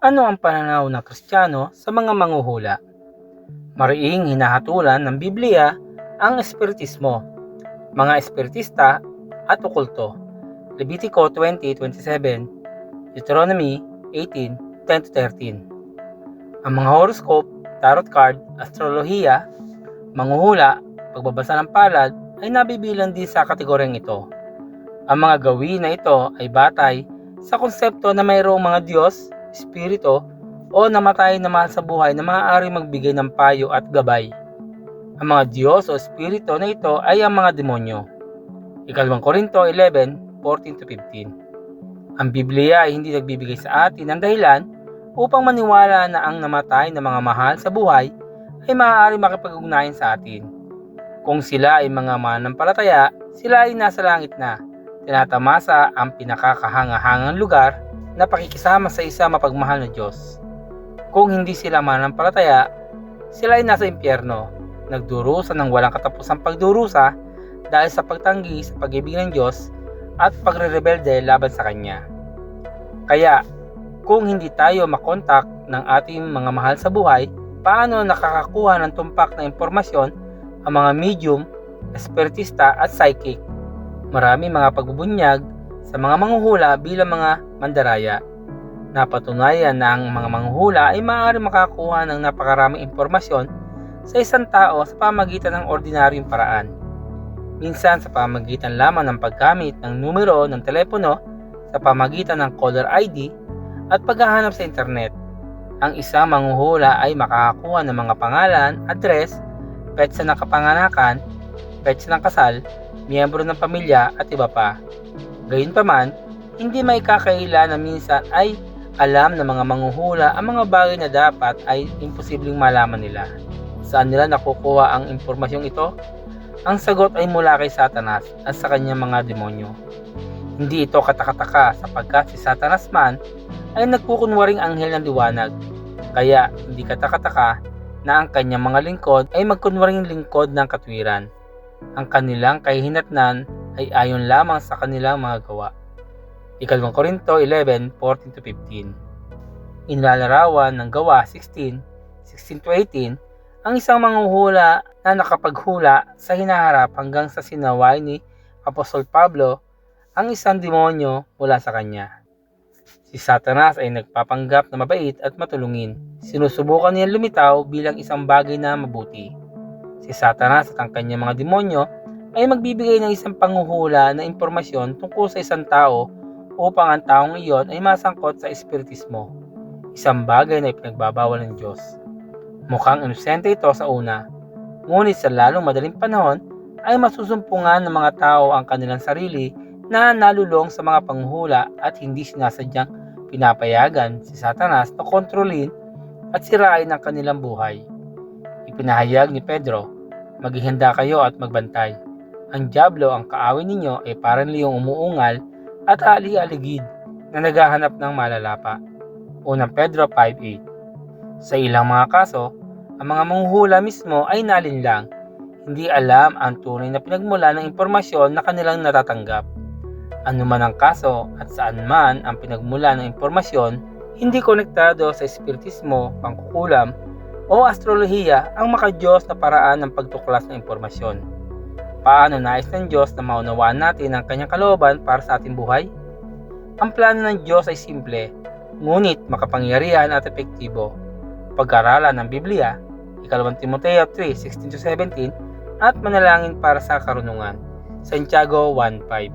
Ano ang pananaw ng Kristiyano sa mga manghuhula? Mariing hinahatulan ng Biblia ang espiritismo, mga espiritista at okulto. Levitico 20:27, Deuteronomy 18:10-13. Ang mga horoscope, tarot card, astrolohiya, manghuhula, pagbabasa ng palad ay nabibilang din sa kategoryang ito. Ang mga gawin na ito ay batay sa konsepto na mayroong mga Diyos, Espiritu, o namatay na mahal sa buhay na maaari magbigay ng payo at gabay. Ang mga Diyos o Espiritu na ito ay ang mga demonyo. Ikalawang Korinto 11:14-15 Ang Biblia ay hindi nagbibigay sa atin ng dahilan upang maniwala na ang namatay na mga mahal sa buhay ay maaari makipag-ugnayan sa atin. Kung sila ay mga manampalataya, sila ay nasa langit na. Tinatamasa ang pinakakahangahangang lugar na pakikisama sa isa mapagmahal na Diyos. Kung hindi sila manampalataya, sila ay nasa impyerno, nagdurusa ng walang katapusang pagdurusa dahil sa pagtanggi sa pag-ibig ng Diyos at pagre-rebelde laban sa Kanya. Kaya, kung hindi tayo makontak ng ating mga mahal sa buhay, paano nakakakuha ng tumpak na impormasyon ang mga medium, espiritista at psychic? Marami mga pagbubunyag sa mga manghuhula bilang mga mandaraya. Napatunayan na ang mga manghuhula ay maaari makakuha ng napakaraming impormasyon sa isang tao sa pamagitan ng ordinaryong paraan. Minsan sa pamagitan lamang ng paggamit ng numero ng telepono, sa pamagitan ng caller ID at paghahanap sa internet. Ang isang manghuhula ay makakakuha ng mga pangalan, address, petsa ng kapanganakan, petsa ng kasal, miyembro ng pamilya at iba pa. Gayunpaman, hindi may kakaila na minsan ay alam ng mga manghuhula ang mga bagay na dapat ay imposibleng malaman nila. Saan nila nakukuha ang impormasyong ito? Ang sagot ay mula kay Satanas at sa kanyang mga demonyo. Hindi ito katakataka sapagkat si Satanas man ay nagkukunwaring anghel ng liwanag. Kaya hindi katakataka na ang kanyang mga lingkod ay magkunwaring lingkod ng katwiran. Ang kanilang kahihinatnan ay ayon lamang sa kanilang mga gawa. Ikalawang Korinto 11:14-15 Inilalarawan ng gawa 16, 16-18 ang isang manghuhula na nakapaghula sa hinaharap hanggang sa sinaway ni Apostol Pablo ang isang demonyo mula sa kanya. Si Satanas ay nagpapanggap na mabait at matulungin. Sinusubukan niya lumitaw bilang isang bagay na mabuti. Si Satanas at ang kanyang mga demonyo ay magbibigay ng isang panguhula na impormasyon tungkol sa isang tao upang ang taong iyon ay masangkot sa espiritismo, isang bagay na ipinagbabawal ng Diyos. Mukhang inosente ito sa una, ngunit sa lalong madaling panahon ay masusumpungan ng mga tao ang kanilang sarili na nalulong sa mga panghula at hindi sinasadyang pinapayagan si Satanas na kontrolin at sirain ang kanilang buhay. Ipinahayag ni Pedro, maghihanda kayo at magbantay. Ang Diablo ang kaawin ninyo ay parang liyong umuungal at ali-aligid na naghahanap ng malalapa. Unang Pedro 5.8 Sa ilang mga kaso, ang mga manghuhula mismo ay nalinlang, hindi alam ang tunay na pinagmula ng impormasyon na kanilang natatanggap. Ano man ang kaso at saan man ang pinagmula ng impormasyon, hindi konektado sa espiritismo, pangkukulam, o astrolohiya ang makadiyos na paraan ng pagtuklas ng impormasyon. Paano nais ng Diyos na maunawaan natin ang kanyang kalooban para sa ating buhay? Ang plano ng Diyos ay simple, ngunit makapangyarihan at epektibo. Pag-aralan ng Biblia, ikalawang Timoteo 3:16-17 at manalangin para sa karunungan. Santiago 1:5